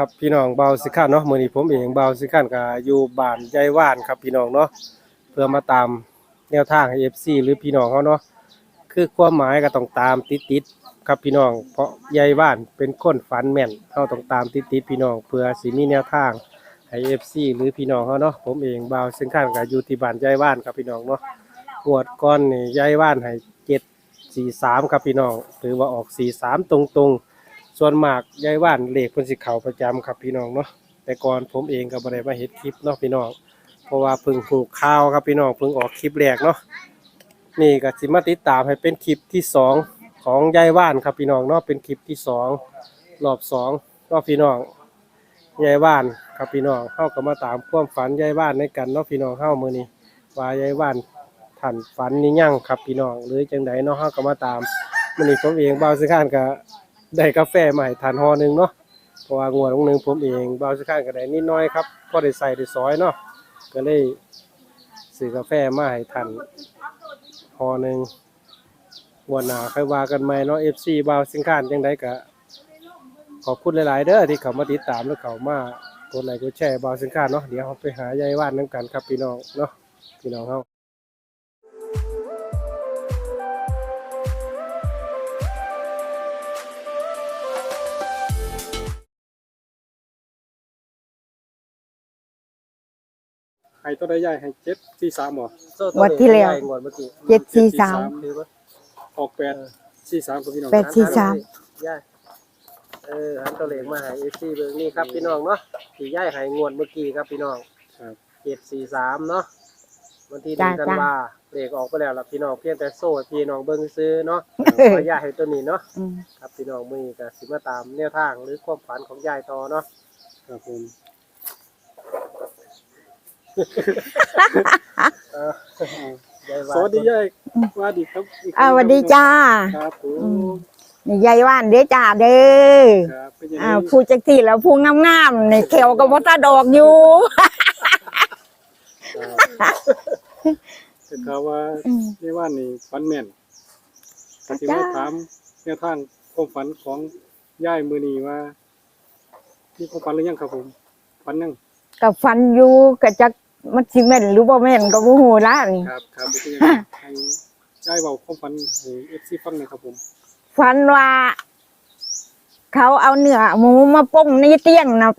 ครับพี่น้องเบาสิขันเนาะมื้อนี้ผมเองเบาสิขันก็อยู่บ้านยายว่านครับพี่น้องเนาะเพื่อมาตามแนวทางให้ FC หรือพี่น้องเขาเนาะคือความหมายก็ต้องตามติดๆครับพี่น้องเพราะยายว่านเป็นคนฝันแม่นเฮาต้องตามติดๆพี่น้องเพื่อสิมีแนวทางให้ FC หรือพี่น้องเขาเนาะผมเองเบาสิขันก็อยู่ที่บ้านยายว่านครับพี่น้องเนาะงวดก่อนนี่ยายว่านให้743ครับพี่น้องหรือว่าออก43ตรงๆ ส่วนมากยายว่านเลขเพิ่นสิเขาประจำครับพี่น้องเนาะแต่ก่อนผมเองก็บ่ได้มาเฮ็ดคลิปเนาะพี่น้องเพราะว่าเพิ่งผูกข่าวครับพี่น้องเพิ่งออกคลิปแรกเนาะนี่ก็สิมาติดตามให้เป็นคลิปที่สองของยายว่านครับพี่น้องเนาะเป็นคลิปที่สองรอบสองเนาะพี่น้องยายว่านครับพี่น้องเฮาก็มาตามความฝันยายว่านในกันเนาะพี่น้องเฮามือนี้ว่ายายว่านท่านฝันนี่ยั่งครับพี่น้องหรือจังใดเนาะเฮาก็มาตามมื้อนี้ผมเองบ่าสิข้านก็ ได้กาแฟมาให้ทานห่อหนึ่งเนาะเพราะว่างวดของหนึงผมเองเบาสิข้านก็ได้นิดน้อยครับพอได้ใส่ได้ซอยเนาะก็เลยซื้อกาแฟมาให้ทานห่อหนึงงวดหน้าค่อยว่ากันใหมเนาะ FC บาวสิงคานจังไดก็ขอบคุณหลาย ๆ เด้อที่เขามาติดตามและเขามากดไลค์กดแชร์บาวสิงคานเนาะเดี๋ยวเราไปหายายว่านนํกันครับพี่น้องเนาะพี่น้องเฮา ให้ตัวใดใหญ่ให้เจ็ดสี่สามบ่งวดที่แล้ว งวดเมื่อกี้เจ็ดสี่สามคือว่าออกแปดสี่สามกับพี่น้องแปด สี่สาม ย่ายเออหันตัวเลขมาให้เอฟซีเบิ่งนี่ครับพี่น้องเนาะที่ย่ายให้งวดเมื่อกี้ครับพี่น้องครับเจ็ดสี่สามเนาะวันที่หนึ่งจ้า กันจ้าว่าเลขออกไปแล้วล่ะพี่น้องเพียงแต่โซ่ให้พี่น้องเบิ่งซื้อเนาะขอย่ายให้ตัวนี้เนาะ อืม ครับพี่น้องมือนี้ก็สิมาตามแนวทางหรือความฝันของยายต่อเนาะครับผม สวัสดียายสวัสดีครับกคอ่ารั้งสวัสดีจ้า ครับผอืมมนี่ยายว่านเด้อจ้าเด้อครับเป็นยังไงอ่าพูดจักทีแล้วพูดงามๆในแขวกับวัตาดอกอยู่ แต่ข่าวว่าอืมเรียกว่านี่ฝันแม่นก็สิจ้ามาถามแนวทางความฝันของยายมือนี้ว่ามีความฝันหรือยังครับผมฝันยังกับฟันอยู่กับจัก มันสิแม่นหรือบ่แม่นก็บ่ฮู้ละนี่ครับครับเป็นยังไงให้ยายเว้าความฝันให้เอฟซีฟังหน่อยครับผมฟันว่า เขาเอาเนื้อหมูมาป้งในเตียงนะ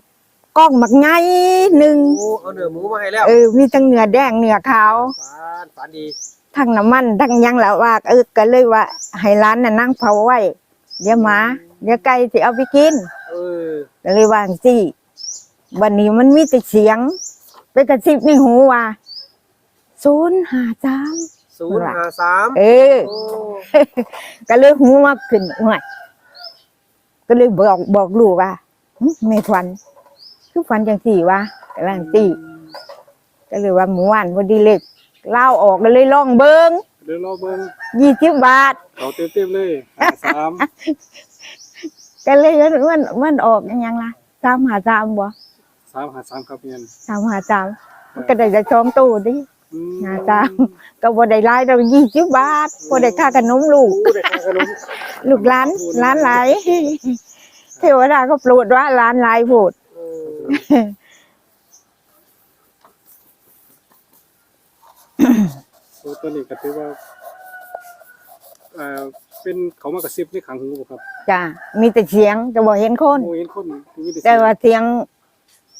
กล้องบักไงหนึ่งโอ้เอาเนื้อหมูมาให้แล้วเออมีทั้งเนื้อแดงเนื้อขาวฝันฝันดีทั้งน้ำมันทั้งหยังแล้วว่าเออก็เลยว่าให้ร้านน่ะนั่งเผาไว้ เดี๋ยวหมาเดี๋ยวไก่สิเอาไปกินเออก็เลยวาจั่งสิวันนี้มันมีแต่เสียง ไปกระซิบในหูว่าศูนย์ห้าสามศูนย์ห้าสามเออโอ้ก็เลยหูมาขึ้นห่วยก็เลยบอกบอกลูกว่าหึไม่ฝัน คือฝันจังสี่วะกำลังสี่ก็เลยว่าหมู่วันพอดีเล็กเล่าออกก็เลยล่องเบิงเดี๋ยวรอเบิ่งยี่สิบบาทเขาเต็มๆเลยห้าสามก็เลยมันมันออกยังละสามหาสามบ่ สามห้าสามครับเพียนสามหาสามมันก็ได้จะชองตู้ดิอืมห้าสามก็บ่ได้รายเรายี่สิบบาทบ่ได้ค่าขนมลูกโอ้ได้ค่าขนมลูกหลานหลานหลายเทวดาก็โปรดว่าหลานหลายโพดเออโอ้ตัวนี้ก็ถือว่าเอ่อเป็นเขามากระซิบในขังหูบ่ครับจ้ามีแต่เสียงแต่บ่เห็นคนโอ้เห็นคนมีแต่เสีแต่ยงว่าเสียง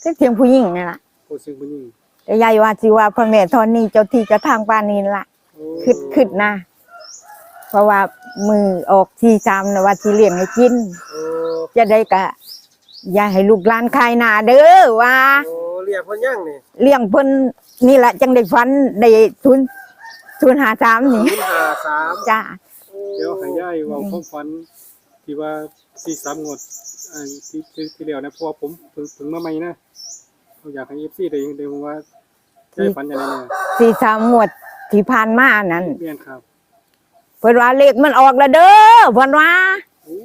คือเสียงผู้หญิงนี่ล่ะโอ้เสียงผู้หญิงแต่ยายว่าสิว่าพระแม่ธรณีเจ้าที่เจ้าทางบ้านนี่ล่ะโอ้คิดคิดนะเพราะว่ามือออกที่จำนะว่าสิเลี้ยงให้กินโอ้จะได้กะอย่าให้ลูกหลานคายหนาเด้อว่าโอ้เรียกคนยังนี่เลี้ยงเพิ่นนี่แหละจังได้ฝันได้ทุนทุนหาสามนี่ศูนย์ห้าสามจ้าเดี๋ยวให้ย่ายเว่าความฝันที่ว่า สี่สามงวดอ่าที่ที่ที่แล้วนะเพราะว่าผมเพิ่งเพิ่งมาใหม่นะผมอยากให้เอฟซีได้ได้รู้ว่าย่ายฝันอย่างไรเนี่ยสี่สามหมวดที่ผ่านมานั้นเรียนครับเพิ่นว่าเลขมันออกแล้วเด้อเพิ่นว่าโอ้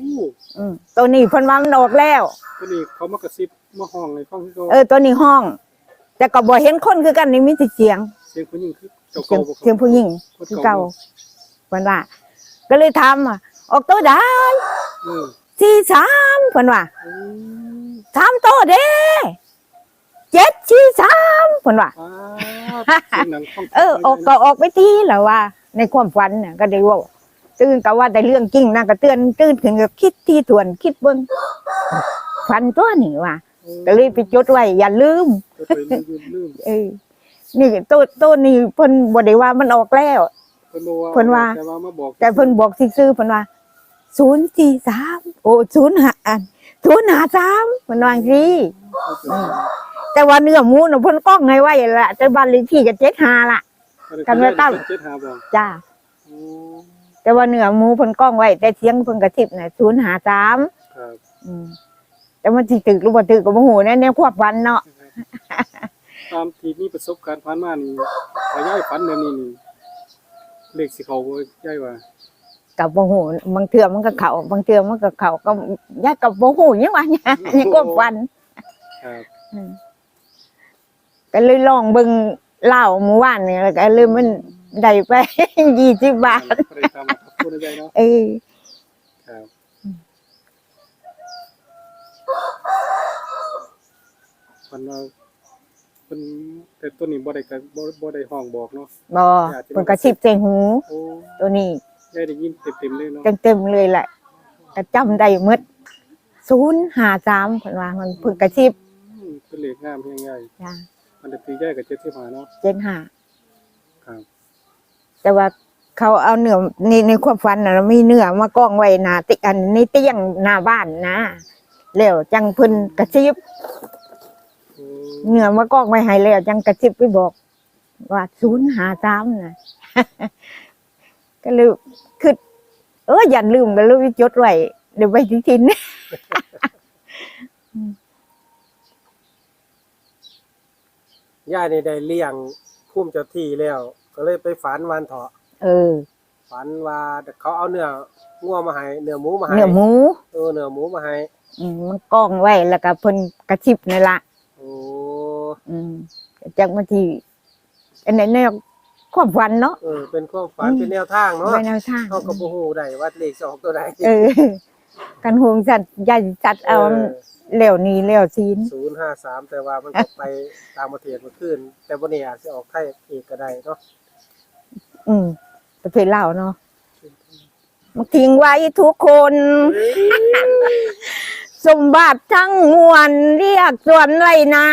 อืมตัวนี้เพิ่นว่ามันออกแล้วตัวนี้เขามากระซิบมาห้องในฟังที่เขาเออตัวนี้ห้อง แต่ก็บ่เห็นคนคือกันนี่มีแต่เสียง เสียงผู้หญิงคือเจ้าเสียงเก่าบ่ครับเสียงผู้หญิงคือเก่าเพิ่นว่าก็เลยทำอะออกตัวได้เออ สี่สามเพิ่นว่าโอ้สามโตเด้เจ็ดสี่สามเพิ่นว่าอ้าเสียงหนังข้งเออออกก็ออกไปทีแล้วว่า ในความฝันน่ะก็ได้เว่าตื่นก็ว่าแต่เรื่องจริงนะก็เตือนตื่นขึ้นก็คิดที่ทวนคิดเบิ่งฝันตัวนี้ว่าก็เลยไปจดไว้อย่าลืมก็เคยลืมลืมเออนี่ตัวตัวนี้เพิ่นบ่ได้ว่ามันออกแล้วเพิ่นบอกว่าเพิ่นว่า แต่ว่ามาบอกแต่เพิ่นบอกซื่อๆเพิ่นว่า043โอ้05อัน053เพิ่นว่าจังซี่แต่ว่าเนื้อหมูน่ะเพิ่นก้องให้ไว้ละแต่บ้านเลขที่ก็75ล่ะกันไว้ตั้ง เจ็ดหาบอกจ้าโอ้แต่ว่าเนื้อหมูเพิ่นก้องไว้ แต่เสียงเพิ่นกระทิบน่ะ053ครับอืมแต่มันสิตึกหรือบ่ตึกก็บ่ฮู้นะแนวควบวันเนาะตามที่มีประสบการณ์ผ่านมานี่ถ้าย้ายฝันแบบนี้นี่เลขสิเขาบ่ย้ายว่า กับบ่ฮู้บางเทื่อมันก็เข้าบางเทื่อมันก็เข้าก็ยากกับบ่ฮู้หยังว่าเนี่ยยังควบวันครับอืมก็เลยลองเบิ่งเหล้าเมื่อวานนี่แล้วก็เลยมันได้ไป20บาทบ่ได้ตามมาครับพูดได้เนาะเออครับฝันว่าเพิ่นแต่ตัวนี้บ่ได้ก็บ่บ่ได้ห้องบอกเนาะบ่เพิ่นก็สิบใส่หูโอ้ตัวนี้ ยายได้ยินเต็มๆเลยเนาะเต็มๆเลยแหละก็จำได้หมด053เพิ่นว่ามันเพิ่นก็สิบอืมเป็นเลขงามเพียงใหญ่จ้ามันจะตีใหญ่กับ75เนาะ75ครับแต่ว่าเขาเอาเนื้อในในความฝันน่ะมีเนื้อมากองไว้หน้าติอันในเตียงหน้าบ้านนะแล้วจังเพิ่นกระซิบโอ้เนื้อมากองไว้ให้แล้วจังกระซิบไปบอก ว่าศูนย์หาสามนะ ก็เลยคือเอออย่าลืมก็เลยจดไว้เดี๋ยวไปที่ทินย่านี่ได้เลี้ยงภูมิเจ้าที่แล้ว ก็เลยไปฝันวันเถาะเออ ฝันว่าเขาเอาเนื้องัวมาให้เนื้อหมูมาให้เนื้อหมูเออเนื้อหมูมาให้อืมมันกองไว้แล้วก็เพิ่นกระซิบนี่ละโอ้อืมจากบางทีอันไหนแนว ความฝันเนาะ เออเป็นความฝันอืมเป็นแนวทางเนาะไว้แนวทาง เขาก็บ่ฮู้ได้ว่าเลขสิออกตัวใดเออ กันหวงสัตว์ใหญ่สัตว์เอาเหลวนี้เหลวซีน053แต่ว่ามันก็ไปต่างประเทศเมื่อคืนแต่บ่นี่อาจสิออกไทยเอกก็ได้เนาะอืมประเภทเหล่าเนาะมาทิ้งไว้ทุกคน สมบัติทั้งมวลเรียกส่วนไรนา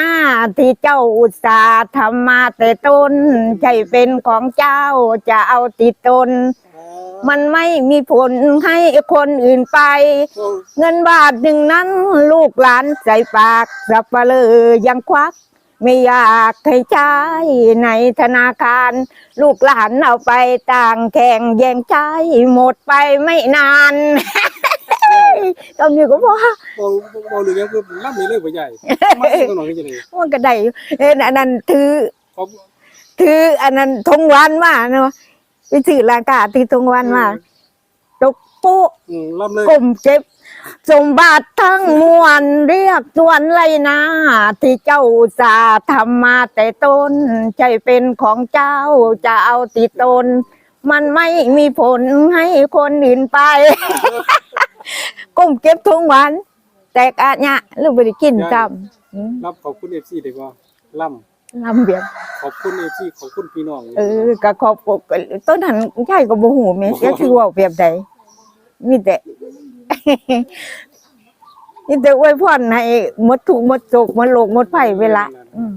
ที่เจ้าอุตสาห์ทำมาแต่ต้นใช่เป็นของเจ้าจะเอาติดตน มันไม่มีผลให้คนอื่นไป เงินบาทหนึ่งนั้นลูกหลานใส่ปากสับเปลือยังควัก ไม่อยากให้ใช้ในธนาคาร ลูกหลานเอาไปต่างแข่งแย่งใช้หมดไปไม่นาน ตอนนี้ก็บอกว่าบ่บ่รู้ยังคือลำนี้เลยบ่ใหญ่มาสิตัวน้อยจังได๋มันก็ได้อยู่เอ็นอันนั้นถือเขาถืออันนั้นทงวันมาเนาะไปถือลากาถือทงวันมาตกโป๊ะอืมลำเลยกลมเจ็บสมบัติทั้งมวลเรียกส่วนไรนะที่เจ้าอุตสาห์ทำมาแต่ต้น ใจเป็นของเจ้าจะเอาติดตน มันไม่มีผลให้คนอื่นไป ก้มเก็บทุกวัน แต่กะเนี่ยลูกไปได้กินจำอืมรับขอบคุณ FC ได้บ่ลำลำเบียบขอบคุณ FC ขอบคุณพี่น้องเออก็ขอบคุณต้นหันใช่ก็บ่หูแม่เสียคือเว่าเปรียบใดมีแต่มีแต่อวยพรให้หมดทุกข์หมดโศกหมดโลกหมดภัยเวลาอืม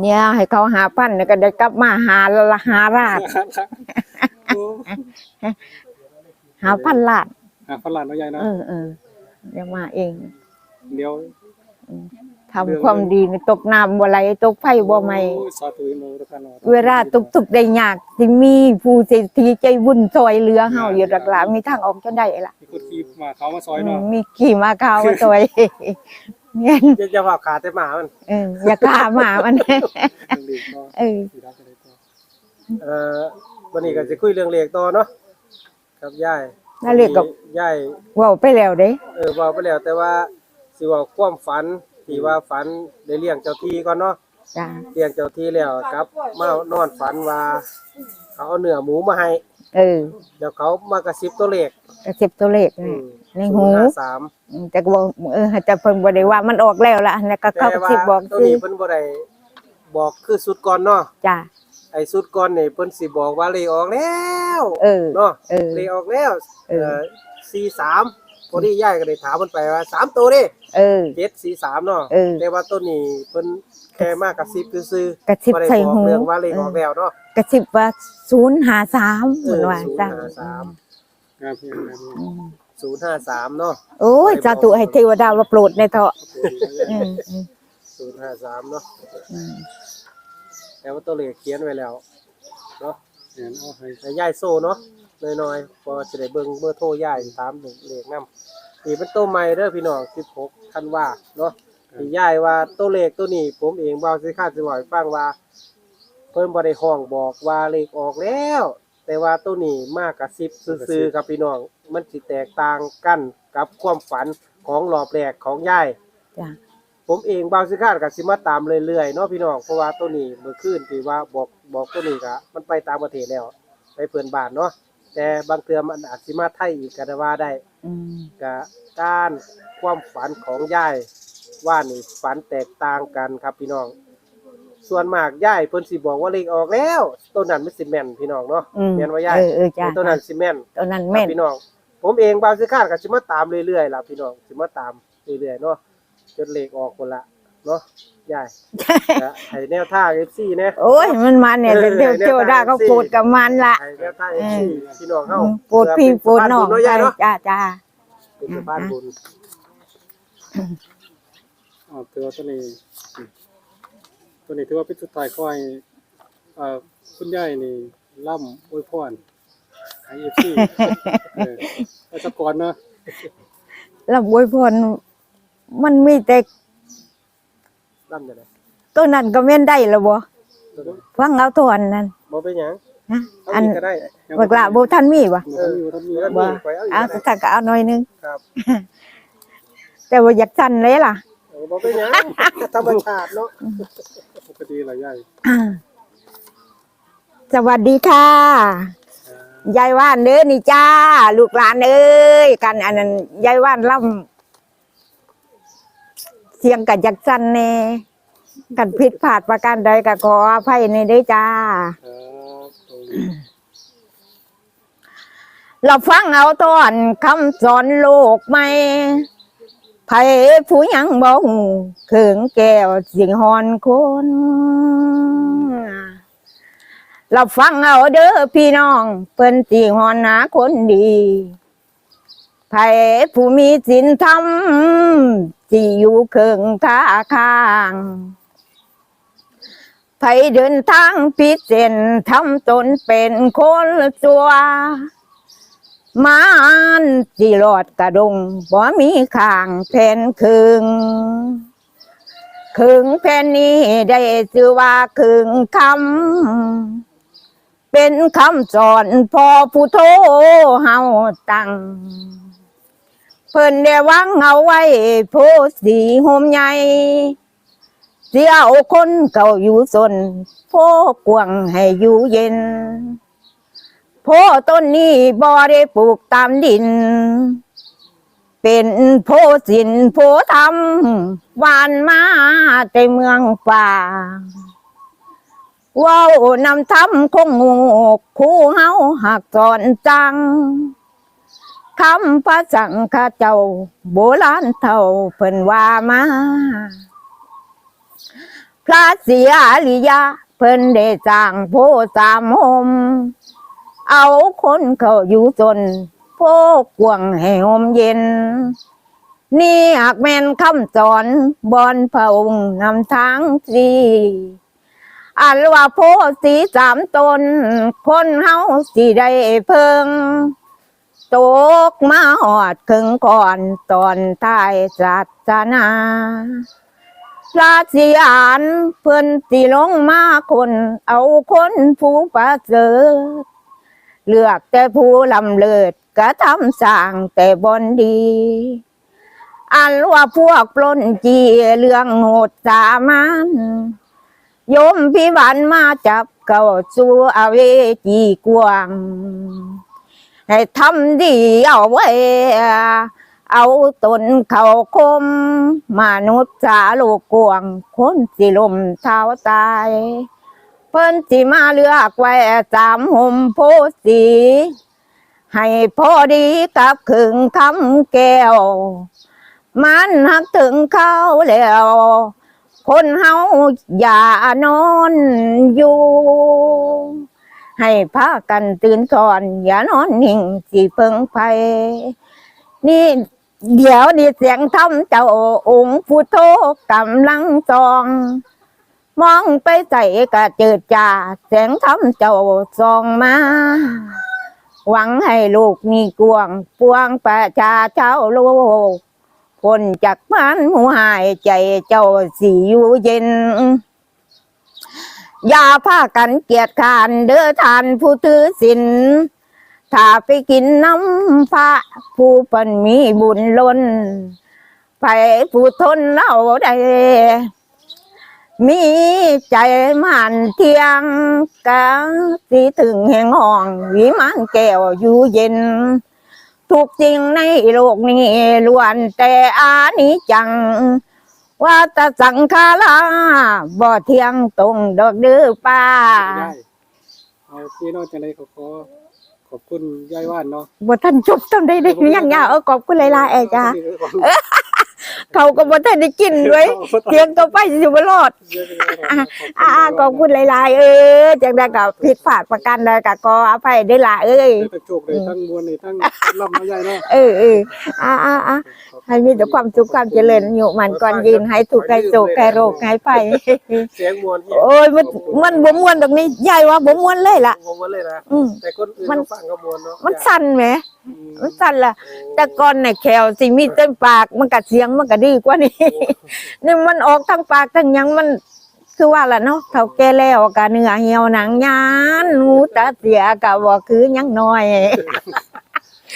เนี่ยให้เขาหาพันแล้วก็ได้กลับมาหาละหาราดโอ้ หาพันลาดหาฝรั่งเนาะยายเนาะเออเออเดี๋ยวมาเองเดี๋ยวทำความดีในตกน้ำบ่ไหลตกไฟบ่ไหมโอ้ยสาธุโมทุกท่านเนาะเวลาตุกตุกๆได้ยากสิมีผู้เศรษฐีใจบุญซอยเหลือเฮาอยู่หลักหลามีทางออกจนได้ล่ะมีคนขี่มาเขามาซอยเนาะมีขี่มาข้าวมาซอยเงี้ยจะจะว่าขาแต่หมามันเอออย่ากล้ามามันเรื่องเลขเนาะเออสิรับจะได้ต่อเอ่อ วันนี้ก็จะคุยเรื่องเลขต่อเนาะครับยายนั่นเรียกกับยายเว้าไปแล้วเด้ เออบอกไปแล้วแต่ว่าสิเว่าความฝันที่ว่าฝันได้เลี้ยงเจ้าที่ก่อนเนาะจ้า เลี้ยงเจ้าที่แล้วกลับมานอนฝันว่า เขาเอาเนื้อหมูมาให้เออเดี๋ยวเขามากระซิบตัวเลขกระสิบตัวเลขอืนี่มในหูสามอืมแต่ก็บอกเออแต่เพิ่นบ่ได้ว่ามันออกแล้วล่ะแล้วก็เขาแต่ก็ว่าสิบอกตัวสินี้เพิ่นบ่ได้บอกคือสุดก่อนเนาะจ้า ไอ้สุดก่อนนี่เพิ่นสิบอกว่าเลขออกแล้วเออ เนาะเออ เลขออกแล้วเอเอ่ออ43พอดียายก็ได้ถามเพิ่นไปว่าสามตัวเด้เออ743เนาะเออ แต่ว่าตัวนี้เพิ่นแค่มากระซิบซื่อกระสิบบ่ได้ใส่บอกหูเรื่องว่าเลขออกแล้วเนาะ กระสิบว่า053เหมือนว่าจ้า053 ครับพี่ครับพี่อืม053เนาะโอ้ยสาธุให้เทวดามาโปรดในเถอะอืมอืม053เนาะ อืม แต่ว่าตัวเลขเขียนไว้แล้วเนาะเห็นเอาให้ให้ยายโซ่เนาะน้อยๆพอจะได้เบิ่งเบอร์โทรยายตามเลขนำนี่เป็นตัวใหม่เด้อพี่น้อง16ธันวาเนาะที่ยายว่าตัวเลขตัวนี้ ผมเองเว้าสิคาดสิบอกให้ฟังว่า เพิ่นบ่ได้ห้องบอกว่าเลขออกแล้ว แต่ว่าตัวนี้มากกระซิบซื่อๆครับพี่น้อง มันสิแตกต่างกันกับความฝันของรอบแรกของยายจ้า ผมเองบางสิคาดก็สิมาตามเรื่อยๆเนาะพี่น้องเพราะว่าตัวนี้เมื่อคืนที่ว่าบอกบอกตัวนี้ก็มันไปต่างประเทศแล้ว ไปเพื่อนบ้านเนาะแต่บางเทื่อมันอาจสิมาไทยอีกก็ได้ว่าได้อืมก็การความฝันของยายว่านี่ฝันแตกต่างกันครับพี่น้อง ส่วนมากยายเพิ่นสิบอกว่าเลขออกแล้วตัวนั้นมันสิแม่นพี่น้องเนาะ อืมเรียนว่ายาย เออเออจ้าตัวนั้นสิแม่น ตัวนั้นครับแม่นพี่น้องผมเองบางสิคาดก็สิมาตามเรื่อยๆล่ะพี่น้องสิมาตามเรื่อยๆเนาะ จนเลขออกคนละเนาะยายก็ให้แนวทาง FC นะโอ้ยมันมาเนี่ยเออเดี๋ยวเทวดาก็โปรดกับมันละให้แนวทาง FC พี่น้องเฮาอืมโปรดพี่โปรดน้องเพื่อเป็นสะพานบุญเนาะยายเนาะจ้าจ้าเป็นสะพานบุญเอาตัวตัวนี้อืมตัวนี้ถือว่าเป็นสุดท้ายคอยเอ่อคุณยายนี่ล่ำอวยพรไอเอฟซีเออเอาสะก่อนเนาะ แล้วอวยพร มันมีแต่ร่ำจังได๋ตัวนั้นก็แม่นได้แล้วบ่ฟังเอาตัวอันนั้นบ่เป็นหยังฮะเอาอันอีกก็ได้บักละบ่ทันมีบ่เออท่านมีเออท่านมีบ่ไปเอาอีกเอาก็ได้ถ้าก็เอาหน่อยนึง ครับแต่ว่าอยากสั่นเลยล่ะ เออบ่เป็นหยังธรรมชาติเนาะปกติหลายยายสวัสดีค่ะ ยายว่านเด้อนี่จ้า ลูกหลานเอ้ยกันอันนั้นยายว่านล่ำ เสียงกันจักสันแน่กันผิดพลาดประการใดก็ขออภัยในด้อจ้า เราฟังเอาตอนคำสอนโลกใหม่ไผผู้ยังบ่หูเขิงแก้วสิงหอนคนเราฟังเอาเด้อพี่น้องเพิ่นสิหอนหาคนดีไผผู้มีศีลธรรม สิอยู่เคิงท่าข้างไผเดินทางผิดเส้นทำตนเป็นคนสัวมานสิรอดกระดงบ่มีข้างแผ่นครึ่งครึ่งแผ่นนี้ได้ชื่อว่าครึ่งคำเป็นคำสอนพอผู้โทเฮาตั้ง เพิ่นได้วางเอาไว้โพสีโฮมใหญ่เสียเอาคนเก่าอยู่สนโพกวางให้อยู่เย็น โพต้นนี้บ่ได้ปลูกตามดิน เป็นโพสินโพธรรมหวานมาแต่เมืองป่าว้าวนำทำคงงูคู่เฮาหักสอนจัง คำพระสังฆเจ้า โบราณเท่าเพิ่นว่ามา พระเสียอริยะเพิ่นได้สร้างโพสามหมเอาคนเขาอยู่จนโพกวงให้หมเย็น นี่หากแม่นคำสอนบอนพระองค์นำทางสีอันว่าโพสีสามตน คนเฮาสิได้เพิง ตกมาหอดถึงก่อนตอนท้ายศาสนาพระสิอานเพิ่นสิลงมาคน เอาคนผู้ประเสริฐเลือกแต่ผู้ลำเลิศกระทำสร้างแต่บนดี อันว่าพวกปล้นจีเรื่องโหดสามันโยมพิบันมาจับกเข้าสู่อเวจีกวาง ให้ทำดีเอาไว้ เอาตนเขาคมมนุษย์สาโลกกวางคนสิลมเท้าตาย เพิ่นสิมาเลือกไว้สามห่มโพสี ให้พอดีกับขึงคำแก้ว มันหักถึงเขาแล้วคนเฮาอย่านอนอยู่ ให้พากันตื่นก่อน อย่านอนนิ่งสิเพิ่งไปนี่เดี๋ยวนี่เสียงทำเจ้าองค์พุทโธกำลังจอง มองไปใส่กระเจิดจ่าเสียงทำเจ้าซองมา หวังให้ลูกนี่กวงปวงประชาเจ้าโลกคนจากมันหูหายใจเจ้าสิอยู่เย็น อย่าพากันเกียดขานเด้อทานผู้ถือศีลถ้าไปกินน้ำพระผู้เปันมีบุญล้นไปผู้ทนเล่าได้มีใจมันเที่ยงกะสิถึงแห่งห้องวิมานแก้วอยู่เย็น ทุกสิ่งในโลกนี้ล้วนแต่อานิจจัง ว่าแตสังขาราบ่เที่ยงตรงดอกเดือป้าได้เอาพี่น้องจังไดขอขอขอบคุณยายว่านเนาะบ่ทันจบทำได้ได้ยังยาวเออขอบคุณหลายๆเอจ้าเขาก็บ่ทันได้กินด้วยเสียงก็ไปสิบ่รอดอ่าขอบคุณหลาย ๆ เออจังได้กับผิดพลาดประกันใดก็ขออภัยได้ละเอ้ยทั้งโชคเลยทั้งมวลเลยทั้งลำน้อยใหญ่เนาะเออเอออ่าอ่าอ่า ให้มีแต่ความสุขความเจริญอยู่มันก่อนยืนให้ถูกข์ให้โศกให้โรคให้ภัยเสียงมวลที่โอ้ยมันมันบ่ม่วนตรงนี้ใหญ่ว่าบ่ม่วนเลยล่ะงงมาเลยนะอืม แต่คนอื่นมัน เขาฟังก็มวลเนาะมันสั่นแหมอืมมันสั่นล่ะ แต่ก่อนน่ะแขวสิมีเต็มปากมันก็เสียงมันก็ดีกว่านี้ นี่มันออกทั้งปากทั้งหยังมัน คือว่าล่ะเนาะเฒ่าแก่แล้วก็เนื้อเหี่ยวหนังยานหูตาเสียก็บ่คือหยังน้อย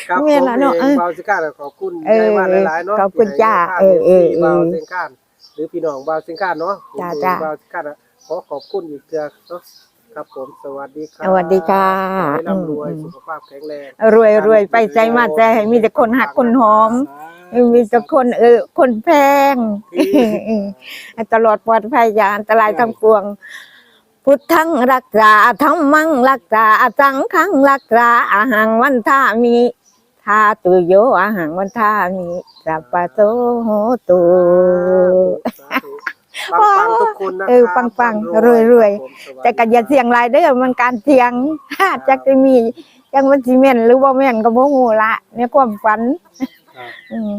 ครับแม่นล่ะเนาะผมเอเองอเบาสิก้าขอบคุณเออยายว่านหลายๆเนาะขอบคุณจ้าที่ให้เออเออเบาเออเซงก้านหรือพี่น้องเบาเซงก้านเนาะผมจ้าเองจ้า เบาเซงก้านอะขอขอบคุณอีกเทื่อเนาะครับผมสวัสดีครับสวัสดีค่ะขอให้ร่ำรวยอืมสุขภาพแข็งแรง รวยรวยไปใจมาใจให้มีแต่คนหักคนหอมให้มีแต่คนเออ คนแพงให้ตลอดปลอดภัยอย่าอันตรายทั้งปวง พุทธังรักษาธรรมังรักษาสังฆังรักษาอาหังวันทามี ทาตุโยอาหังวันทามีสัพพะโตโหตุปังปังๆทุกคนนะเออปังๆรวยๆแต่กันอย่าเสียงหลายเด้อมันการเสียงจักจะมีจังมันสิแม่นหรือบ่แม่นก็บ่ฮู้ละในความฝันครับอืม